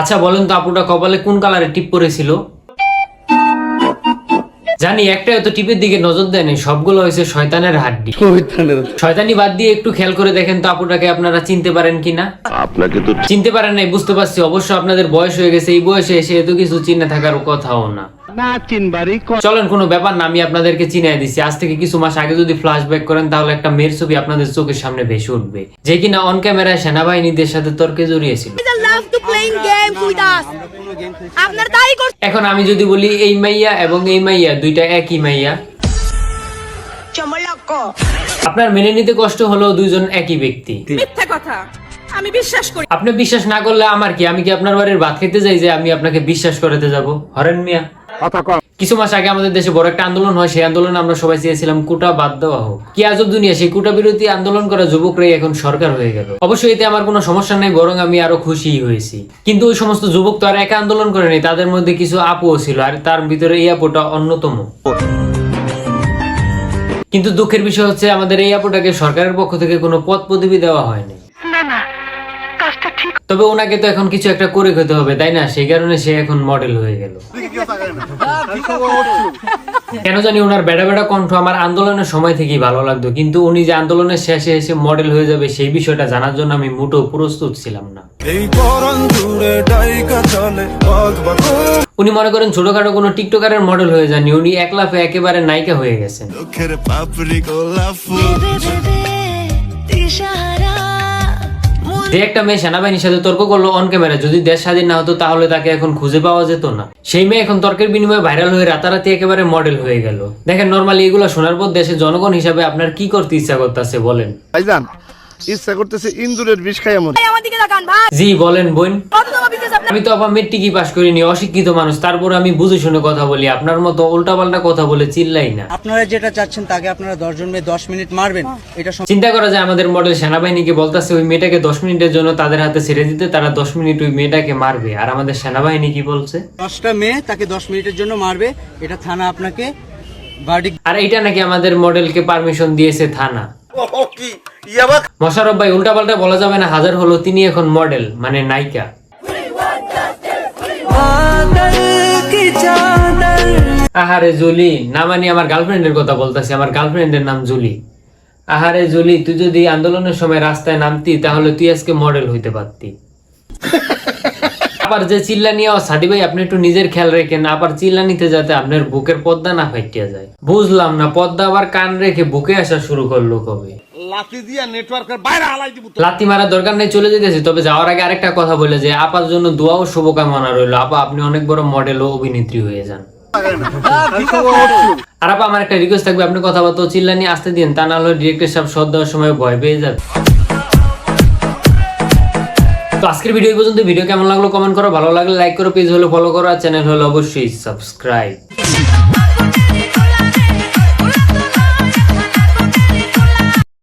আচ্ছা বলেন তো আপুটা কপালে কোন কালারের টিপ পরেছিল? জানি একটা এত টিপের দিকে নজর দেয়নি সবগুলো হয়েছে শয়তানের হাড্ডি। শয়তানি বাদ দিয়ে একটু খেয়াল করে দেখেন তো আপুটাকে আপনারা চিনতে পারেন কিনা? আপনাকে তো চিনতে পারেন নাই বুঝতে পারছি অবশ্য আপনাদের বয়স হয়ে গেছে এই বয়সে এসে এত কিছু চিনে থাকার কথাও না। চলেন কোনো ব্যাপার না আমি আপনাদেরকে চিনাই দিচ্ছি আজ থেকে কিছু মাস আগে যদি ফ্ল্যাশব্যাক করেন তাহলে একটা মেয়ের ছবি আপনাদের চোখের সামনে ভেসে উঠবে। যে কিনা অন ক্যামেরায় সেনাবাহিনীদের সাথে তর্কে জড়িয়েছিল। এখন আমি যদি বলি এই মাইয়া এবং এই মাইয়া দুইটা একই মাইয়া। আপনার মেনে নিতে কষ্ট হলেও দুইজন একই ব্যক্তি। মিথ্যা কথা। আমি বিশ্বাস করি। আপনি বিশ্বাস না করলে আমার কি? আমি কি আপনার বাড়ির ভাত খেতে যাই যে আমি আপনাকে বিশ্বাস করাতে যাব? হরেন মিয়া। কিছু মাস আগে আমাদের দেশে বড় একটা আন্দোলন হয়, সেই আন্দোলনে আমরা সবাই চেয়েছিলাম কুটা বাদ দেওয়া হোক। কি আজব দুনিয়া, সেই কুটা বিরোধী আন্দোলন করা যুবকরাই এখন সরকার হয়ে গেল। অবশ্যই এতে আমার কোনো সমস্যা নেই, বরং আমি আরও খুশি হয়েছি। কিন্তু ওই সমস্ত যুবক তো আর একা আন্দোলন করেনি তাদের মধ্যে কিছু আপুও ছিল, আর তার ভিতরে এই আপুটা অন্যতম। কিন্তু দুঃখের বিষয় হচ্ছে, আমাদের এই আপুটাকে সরকারের পক্ষ থেকে কোনো পদ পদবি দেওয়া হয়নি। তবে ওনাকে তো এখন কিছু একটা করে খেতে হবে তাই না? সেই কারণে সে এখন মডেল হয়ে গেল। কেন জানি ওনার বেড়া বেড়া কণ্ঠ আমার আন্দোলনের সময় থেকেই ভালো লাগতো কিন্তু উনি যে আন্দোলনের শেষে এসে মডেল হয়ে যাবে সেই বিষয়টা জানার জন্য আমি মোটেও প্রস্তুত ছিলাম না। উনি মনে করেন ছোটখাটো কোনো টিকটকারের মডেল হয়ে যাননি উনি এক লাফে একেবারে নায়িকা হয়ে গেছেন। যে একটা মেয়ে সেনাবাহিনীর সাথে তর্ক করল অন ক্যামেরা যদি দেশ স্বাধীন না হতো তাহলে তাকে এখন খুঁজে পাওয়া যেত না। সেই মেয়ে এখন তর্কের বিনিময়ে ভাইরাল হয়ে রাতারাতি একেবারে মডেল হয়ে গেল। দেখেন নর্মালি এগুলো শোনার পর দেশের জনগণ হিসাবে আপনার কি করতে ইচ্ছা করতেছে বলেন। ভাইজান ইচ্ছা করতেছে ইন্দুরের বিষ খাই এমন জি বলেন বোন। আমি তো আপা মেট্রিকই পাশ করিনি অশিক্ষিত মানুষ। তারপর আমি বুঝে শুনে কথা বলি আপনার মতো উল্টাপাল্টা কথা বলে চিল্লাই না। আপনারা যেটা চাচ্ছেন তাকে আপনারা দশজন মেয়ে দশ মিনিট মারবেন। এটা চিন্তা করা যায় আমাদের মডেল সেনাবাহিনীকে বলতেছে ওই মেয়েটাকে দশ মিনিটের জন্য তাদের হাতে ছেড়ে দিতে তারা দশ মিনিট ওই মেয়েটাকে মারবে। আর আমাদের সেনাবাহিনী কি বলছে? দশটা মেয়ে তাকে দশ মিনিটের জন্য মারবে। এটা থানা আপনাকে আর এইটা নাকি আমাদের মডেলকে পারমিশন দিয়েছে থানা? মশারফ ভাই, উল্টাপাল্টা বলা যাবে না, হাজার হলো তিনি এখন মডেল মানে নায়িকা। আহারে জুলি, না মানে আমার গার্লফ্রেন্ডের কথা বলতেছি, আমার গার্লফ্রেন্ডের নাম জুলি। আহারে জুলি, তুই যদি আন্দোলনের সময় রাস্তায় নামতি, তাহলে তুই আজকে মডেল হইতে পারতি। আবার যে চিল্লানি আওয়াজ সাদি ভাই আপনি একটু নিজের খেয়াল রেখেন আবার চিল্লানিতে যাতে আপনার বুকের পর্দা না ফাইটিয়া যায়। বুঝলাম না পর্দা আবার কান রেখে বুকে আসা শুরু করল কবে? লাথি মারা দরকার নেই চলে যেতেছি। তবে যাওয়ার আগে আরেকটা কথা বলে যে আপার জন্য দোয়া ও শুভকামনা রইল। আপা আপনি অনেক বড় মডেল ও অভিনেত্রী হয়ে যান। আর আপা আমার একটা রিকোয়েস্ট থাকবে আপনি কথাবার্তা চিল্লানি আসতে দিন তা না হলে ডিরেক্টর সাহেব শব্দ দেওয়ার সময় ভয় পেয়ে যাবে। তো আজকের ভিডিও পর্যন্ত। ভিডিও কেমন লাগল কমেন্ট করো। ভালো লাগলে লাইক করো। পেজ হলো ফলো করো। আর চ্যানেল হলো অবশ্যই সাবস্ক্রাইব